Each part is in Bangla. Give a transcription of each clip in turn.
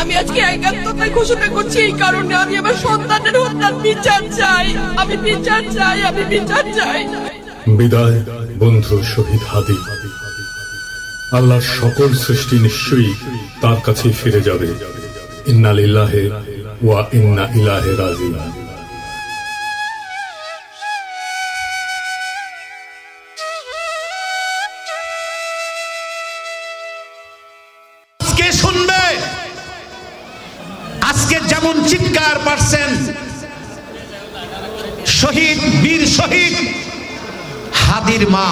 আমি আজকে একাত্মতায় ঘোষণা করছি এই কারণে আমি আমার সন্তানের হত্যার বিচার চাই। আমি বিচার চাই, আমি বিচার চাই। বিদায়, বন্ধু শহীদ হাদি। আল্লাহর সকল সৃষ্টি নিশ্চয়ই তার কাছে ফিরে যাবে। ইন্না লিল্লাহে ওয়া ইন্না ইলাহে রাজিউন। আজকে যেমন চিৎকার পারছেন, শহীদ, বীর শহীদ, হাদির মা,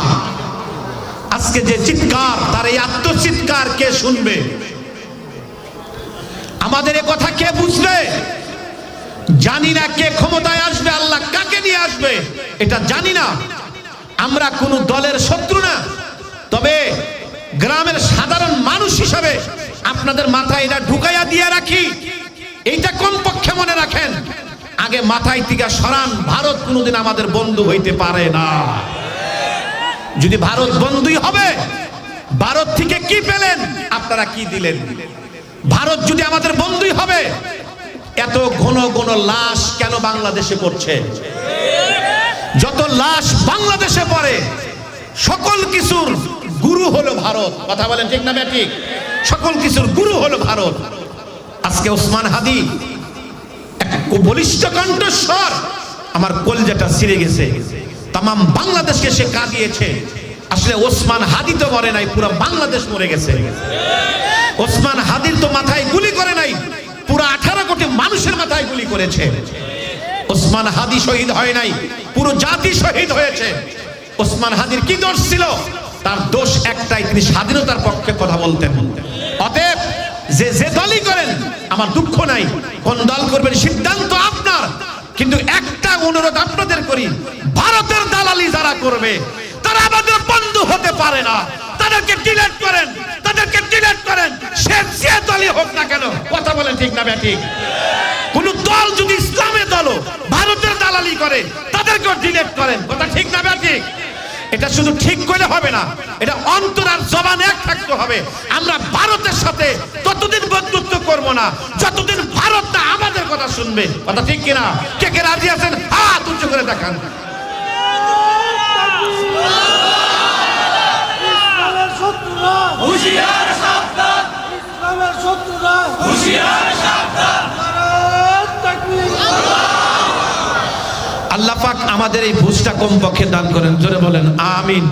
আজকে যে চিৎকার, তার এই আত্মচিৎকার কে শুনবে? আমাদের এ কথা কে বুঝবে? জানি না কে ক্ষমতায় আসবে, আল্লাহ কাকে নিয়ে আসবে, এটা জানি না। আমরা কোন দলের শত্রু না, তবে গ্রামের সাধারণ মানুষ হিসাবে আপনাদের মাথায় এটা ঢুকাইয়া দিয়ে রাখি। এইটা কমপক্ষে মনে রাখেন। আগে মাথায় থেকে সরান, ভারত কোনোদিন আমাদের বন্ধু হইতে পারে না। যদি ভারত বন্ধুই হবে, ভারত থেকে কি পেলেন? আপনারা কি দিলেন? ভারত যদি আমাদের বন্ধুই হবে, এত ঘন ঘন লাশ কেন বাংলাদেশে পড়ছে? যত লাশ বাংলাদেশে পড়ে, সকল কিছুর গুরু হলো ভারত। কথা বলেন ঠিক না ঠিক সকল কিছুর গুরু হলো ভারত। আজকে ওসমান হাদি, এক বলিষ্ঠ কণ্ঠস্বর আমার কলজাটা ছিঁড়ে গেছে। তামাম বাংলাদেশকে সে কাঁদিয়েছে। আসলে ওসমান হাদি তো মরে নাই, পুরো বাংলাদেশ মরে গেছে। ওসমান হাদির তো মাথায় গুলি করে নাই, পুরো আঠারো কোটি মানুষের মাথায় গুলি করেছে। ওসমান হাদি শহীদ হয় নাই, পুরো জাতি শহীদ হয়েছে। ওসমান হাদির কি দোষ ছিল? তার দোষ একটাই, তিনি স্বাধীনতার পক্ষে কথা বলতেন। অতএব যে যে দলই করেন, আমার দুঃখ নাই। কোন দল করবেন, সিদ্ধান্ত আপনার। কিন্তু একটা অনুরোধ আপনাদের করি, ভারতের দালালি যারা করবে, তারা আমাদের বন্ধু হতে পারে না। তাদেরকে ডিলেট করেন, তাদেরকে ডিলেট করেন। সে, যে দলই হোক না কেন, কথা বলেন ঠিক না ঠিক কোন দল যদি ইসলামের দল ভারতের দালালি করে, তাদেরকেও ডিলেট করেন, কথা ঠিক না ঠিক এটা শুধু ঠিক করলে হবে না এটা অন্তর আর জবান এক থাকতে হবে। আমরা ভারতের সাথে ততদিন বন্ধুত্ব করব না যতদিন ভারত না আমাদের কথা শুনবে কথা ঠিক কিনা? কে কে রাজি আছেন? হাত উঁচু করে দেখান। হুশিয়ার সাবধান হুশিয়ার সাবধান আল্লাহ পাক আমাদের এই বুঝটা কম পক্ষে দান করেন। জোরে বলেন আমিন।